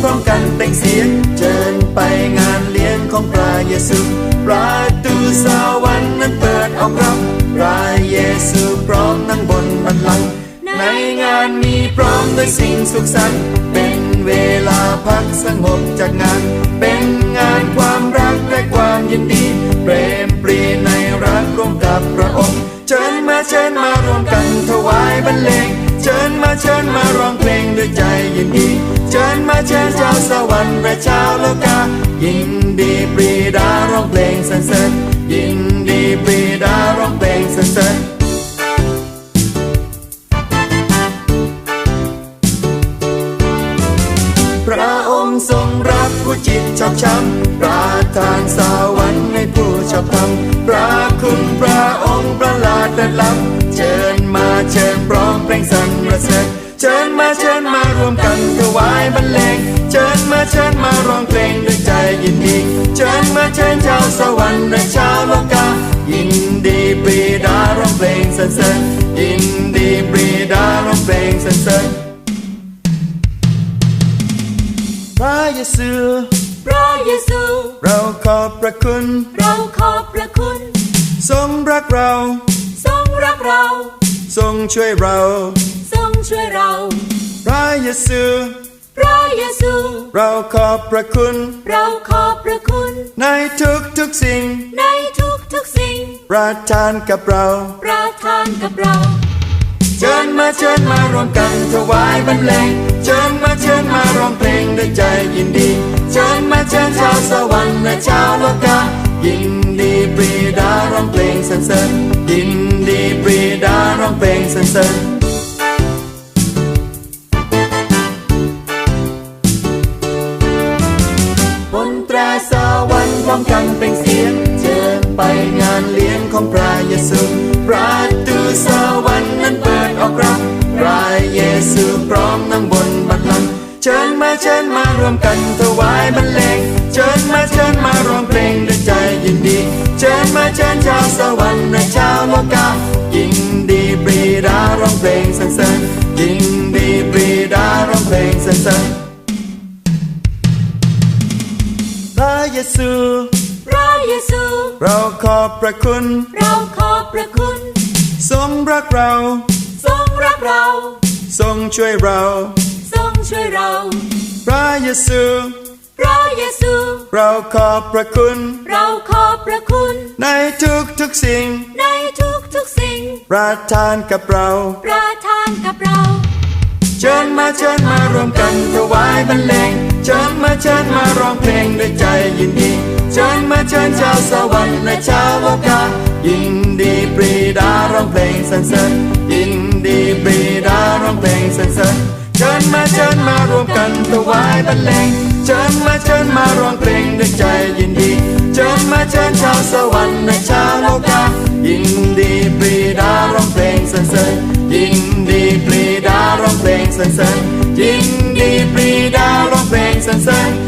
พร้อมกันเต่งเสียงเชิญไปงานเลี้ยงของพระเยซูประตูสวรรค์นั้นเปิดออกรับพระเยซูพร้อมนั่งบนบัลลังก์ในงานมีพร้อมด้วยสิ่งสุขสันต์เป็นเวลาพักสงบจากงาน เป็นงานความรักและความยินดีเปรมปรีในรักร่วมกับพระองค์เชิญมาเชิญมารวมกันถวายบรรเลงเชิญมาเชิญมาร้องเพลงด้วยใจยินดีเชิญมาเชิญ วรรค์และชาวโลกา ยินดีปรีดาร้องเพลงสรรเสริญยินดีปรีดาร้องเพลงสรรเสริญพระองค์ทรงรักผู้จิตชอบช้ำประทานสวรรค์ให้ผู้ชอบธรรมพระคุณพระ ชิญมาเชิญมาร้องเพลงด้วยใจยินดี เชิญมาเชิญชาวสวรรค์และชาวโลกา ยินดีปรีดาร้องเพลงสรรเสริญยินดีปรีดาร้องเพลงสรรเสริญพระเยซูพระเยซู เราขอบพระคุณ เราขอบพระคุณ ทรงรักเรา ทรงรักเรา ทรงช่วยเรา ทรงช่วยเรา พระเยซูพระ เยซูเราขอบพระคุณ เราขอบพระคุณ ในทุกทุกๆสิ่ง ในทุกทุกๆสิ่ง ประทานกับเรา ประทานกับเรา เชิญมาเชิญมารวมกันถวายบรรเลงเชิญมาเชิญมาร้องเพลงด้วยใจยินดี เชิญมาเชิญชาวสวรรค์และชาวโลกายินดีปรีดาร้องเพลงสรรเสริญยินดีปรีดาร้องเพลงสรรเสริญ รสวรรค์พร้อมกันเป็นเสียงเชิญไปงานเลี้ยงของพระเยซูประตูสวรรค์นั้นเปิดออกรับพระเยซูพร้อมนั่งบนบัลลังก์เชิญมาเชิญมารวมกันถวายบรรเลงเชิญมาเชิญมาร้องเพลงด้วยใจยินดี เชิญมาเชิญชาวสวรรค์และชาวโลกายินดีปรีดาร้องเพลงสรรเสริญยินดีปรีดาร้องเพลงสรรเสริญ เยซู พระเยซู เราขอบพระคุณ เราขอบพระคุณ ทรงรักเรา ทรงรักเรา ทรงช่วยเรา ทรงช่วยเรา พระเยซู พระเยซู เราขอบพระคุณ เราขอบพระคุณ ในทุกทุกๆสิ่ง ในทุกทุกๆสิ่ง ประทานกับเรา ประทานกับเรา เชิญมาเชิญมารวมกันถวายบรรเลง เชิญมาเชิญมาร้องเพลงด้วยใจยินดีเชิญมาเชิญชาวสวรรค์และชาวโลกายินดีปรีดาร้องเพลงสรรเสริญยินดีปรีดาร้องเพลงสรรเสริญเชิญมาเชิญมารวมกันถวายบรรเลงเชิญมาเชิญมาร้องเพลงด้วยใจยินดีเชิญมาเชิญชาวสวรรค์และชาวโลกายินดีปรีดาร้องเพลงสรรเสริญยินดีปรีดาร้องเพลงสรรเสริญยิน ดี